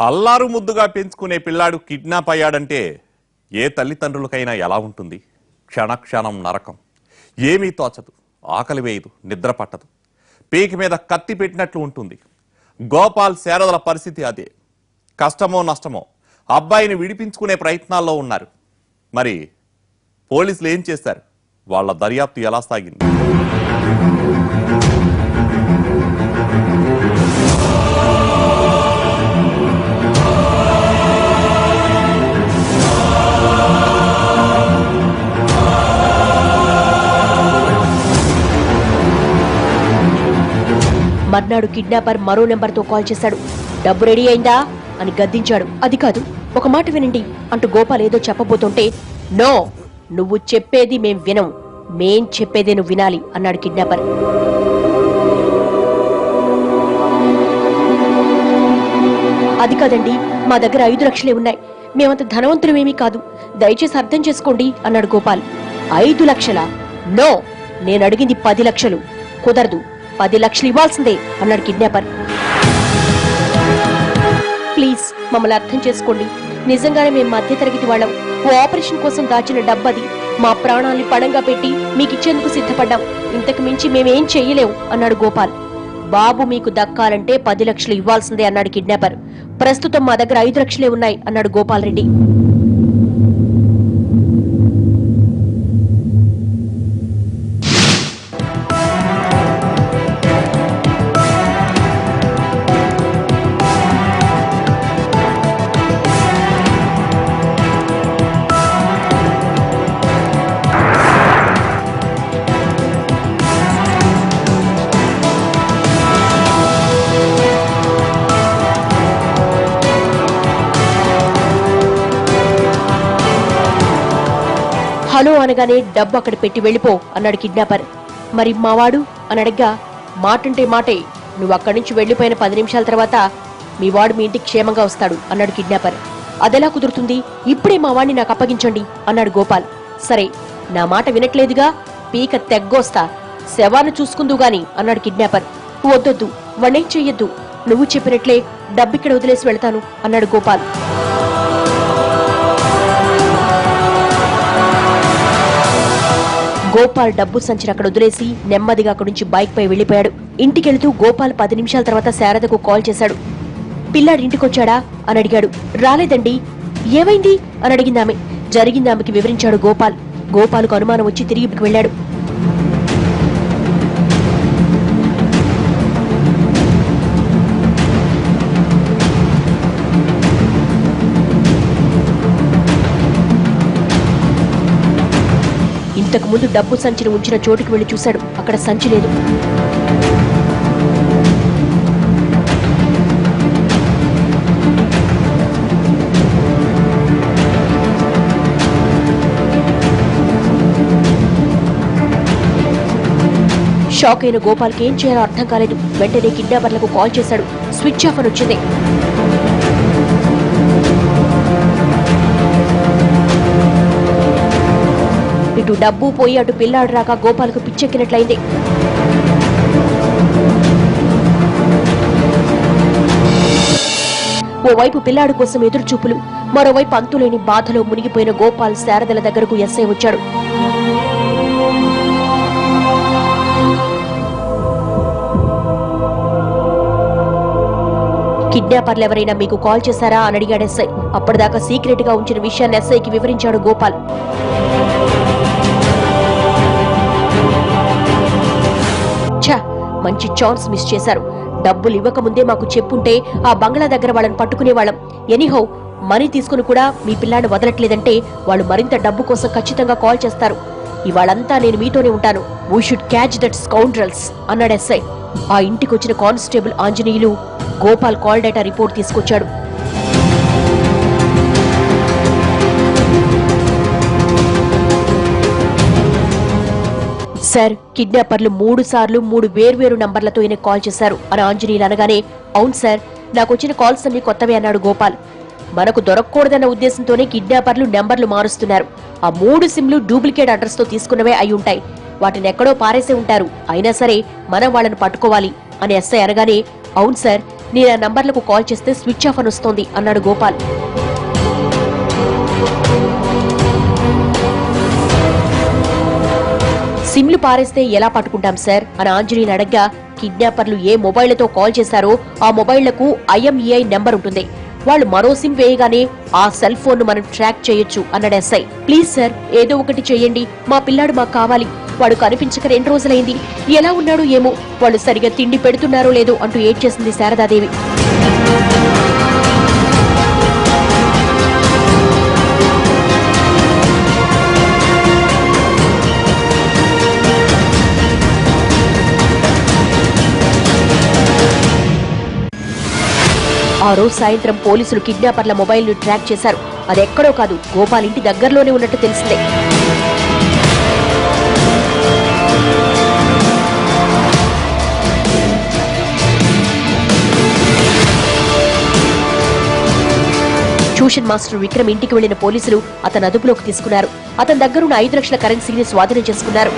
అల్లారు ముద్దుగా పెంచుకునే పిల్లాడు కిడ్నాప్ అయ్యాడంటే ఏ తల్లిదండ్రులకైనా ఎలా ఉంటుంది? క్షణక్షణం నరకం. ఏమీ తోచదు. ఆకలి వేయదు. నిద్ర పట్టదు. పీకి మీద కత్తి పెట్టినట్లు ఉంటుంది. గోపాల్ శారదల పరిస్థితి అదే. కష్టమో నష్టమో అబ్బాయిని విడిపించుకునే ప్రయత్నాల్లో ఉన్నారు. మరి పోలీసులు ఏం చేశారు వాళ్ళ దర్యాప్తు ఎలా సాగింది? మర్నాడు కిడ్నాపర్ మరో నెంబర్తో కాల్ చేశాడు. డబ్బు రెడీ అయిందా? అని గద్దించాడు. అది కాదు ఒక మాట వినండి. అంటూ గోపాల్ ఏదో చెప్పబోతుంటే నో నువ్వు చెప్పేది మేం వినం. మేం చెప్పేదే నువ్వు వినాలి అన్నాడు కిడ్నాపర్. అది కాదండి మా దగ్గర ఐదు లక్షలే ఉన్నాయి. మేమంత ధనవంతులమేమీ కాదు. దయచేసి అర్థం చేసుకోండి అన్నాడు గోపాల్. ఐదు లక్షలా? నో నేను అడిగింది పది లక్షలు. కుదరదు. పది లక్షలు ఇవ్వాల్సిందే అన్నాడు కిడ్నాపర్. ప్లీజ్ మమ్మల్ని అర్థం చేసుకోండి. నిజంగానే మేము మధ్యతరగతి వాళ్ళం. ఓ ఆపరేషన్ కోసం దాచిన డబ్బది మా ప్రాణాల్ని పడంగా పెట్టి మీకు ఇచ్చేందుకు సిద్ధపడ్డాం. ఇంతకు మించి మేమేం చెయ్యలేం అన్నాడు గోపాల్. బాబు మీకు దక్కాలంటే పది లక్షలు ఇవ్వాల్సిందే అన్నాడు కిడ్నాపర్. ప్రస్తుతం మా దగ్గర ఐదు లక్షలే ఉన్నాయి అన్నాడు గోపాల్ రెడ్డి. హలో అనగానే డబ్బు అక్కడ పెట్టి వెళ్ళిపో అన్నాడు కిడ్నాపర్. మరి మావాడు? అని అడగ్గా మాటంటే మాటే నువ్వు అక్కడి నుంచి వెళ్ళిపోయిన పది నిమిషాల తర్వాత మీ వాడు మీ ఇంటికి క్షేమంగా వస్తాడు అన్నాడు కిడ్నాపర్. అదెలా కుదురుతుంది? ఇప్పుడే మా వాడిని నాకు అప్పగించండి అన్నాడు గోపాల్. సరే నా మాట వినట్లేదుగా? పీక తెగ్గోస్తా శవాన్ని చూసుకుందు గాని అన్నాడు కిడ్నాపర్. వద్దొద్దు వాణ్ణేం చెయ్యొద్దు నువ్వు చెప్పినట్లే డబ్బిక్కడ వదిలేసి వెళ్తాను అన్నాడు గోపాల్. గోపాల్ డబ్బు సంచిని అక్కడ వదిలేసి నెమ్మదిగా అక్కడి నుంచి బైక్ పై వెళ్ళిపోయాడు ఇంటికెళ్తూ గోపాల్ పది నిమిషాల తర్వాత శారదకు కాల్ చేశాడు. పిల్లాడి ఇంటికొచ్చాడా? అని అడిగాడు. రాలేదండి. ఏమైంది? అని అడిగింది ఆమె జరిగింది ఆమెకి వివరించాడు గోపాల్. గోపాల్కు అనుమానం వచ్చి తిరిగి వెళ్ళాడు. ఇంతకు ముందు డబ్బు సంచిని ఉంచిన చోటుకి వెళ్ళి చూశాడు. అక్కడ సంచి లేదు. షాక్ అయిన గోపాల్కి ఏం చేయాలో అర్థం కాలేదు. వెంటనే కిడ్నాపర్లకు కాల్ చేశాడు. స్విచ్ ఆఫ్ అని వచ్చింది. ఇటు డబ్బు పోయి అటు పిల్లాడు రాక గోపాలకు పిచ్చెక్కినట్లయింది. ఓవైపు పిల్లాడు కోసం ఎదురుచూపులు మరోవైపు అంతులేని బాధలో మునిగిపోయిన గోపాల్ శారదల దగ్గరకు ఎస్ఐ వచ్చాడు. కిడ్నాపర్లు ఎవరైనా మీకు కాల్ చేశారా అని అడిగాడు ఎస్ఐ. అప్పటిదాకా సీక్రెట్గా ఉంచిన విషయాన్ని ఎస్ఐకి వివరించాడు గోపాల్. మంచి ఛాన్స్ మిస్ చేశారు. డబ్బులు ఇవ్వకముందే మాకు చెప్పుంటే ఆ బంగ్లా దగ్గర వాళ్ళని పట్టుకునేవాళ్ళం. ఎనీహౌ మనీ తీసుకుని కూడా మీ పిల్లాన్ని వదలట్లేదంటే వాళ్ళు మరింత డబ్బు కోసం ఖచ్చితంగా కాల్ చేస్తారు. ఇవాళంతా నేను మీతోనే ఉంటాను. We should catch that scoundrels అన్నాడు ఎస్ఐ ఆ ఇంటికొచ్చిన constable Anjaneyulu Gopal call data report తీసుకొచ్చాడు. సార్ కిడ్నాపర్లు మూడు సార్లు మూడు వేర్వేరు నంబర్లతో ఈయన కాల్ చేశారు. అని ఆంజనేయులు అనగానే అవును సార్ నాకు వచ్చిన కాల్స్ అన్ని కొత్తవే అన్నాడు గోపాల్. మనకు దొరకకూడదన్న ఉద్దేశంతోనే కిడ్నాపర్లు నెంబర్లు మారుస్తున్నారు. ఆ మూడు సిమ్లు డూప్లికేట్ అడ్రస్తో తీసుకున్నవే అయి ఉంటాయి. వాటిని ఎక్కడో పారేసే ఉంటారు. అయినా సరే మనం వాళ్ళని పట్టుకోవాలి. అని ఎస్ఐ అనగానే అవును సార్ నేను ఆ నంబర్లకు కాల్ చేస్తే స్విచ్ ఆఫ్ అని వస్తోంది అన్నాడు గోపాల్. సిమ్లు పారేస్తే ఎలా పట్టుకుంటాం సార్? అని ఆంజనేయుని అడగ్గా కిడ్నాపర్లు ఏ మొబైళ్ళతో కాల్ చేశారో ఆ మొబైళ్ళకు ఐఎంఈఐ నెంబర్ ఉంటుంది. వాళ్ళు మరో సిమ్ వేయగానే ఆ సెల్ ఫోన్ను మనం ట్రాక్ చేయొచ్చు అన్నాడు ఎస్ఐ. ప్లీజ్ సార్ ఏదో ఒకటి చేయండి. మా పిల్లాడు మాకు కావాలి. వాడు కనిపించక రెండు రోజులైంది. ఎలా ఉన్నాడు ఏమో వాళ్ళు సరిగా తిండి పెడుతున్నారో లేదో అంటూ ఏడ్చేసింది శారదాదేవి. ఆ రోజు సాయంత్రం పోలీసులు కిడ్నాపర్ల మొబైల్ను ట్రాక్ చేశారు. అది ఎక్కడో కాదు గోపాల్ ఇంటి దగ్గరలోనే ఉన్నట్టు తెలిసిందే. ట్యూషన్ మాస్టర్ విక్రమ్ ఇంటికి వెళ్ళిన పోలీసులు అతను అదుపులోకి తీసుకున్నారు. అతని దగ్గరున్న ఐదు లక్షల కరెన్సీని స్వాధీనం చేసుకున్నారు.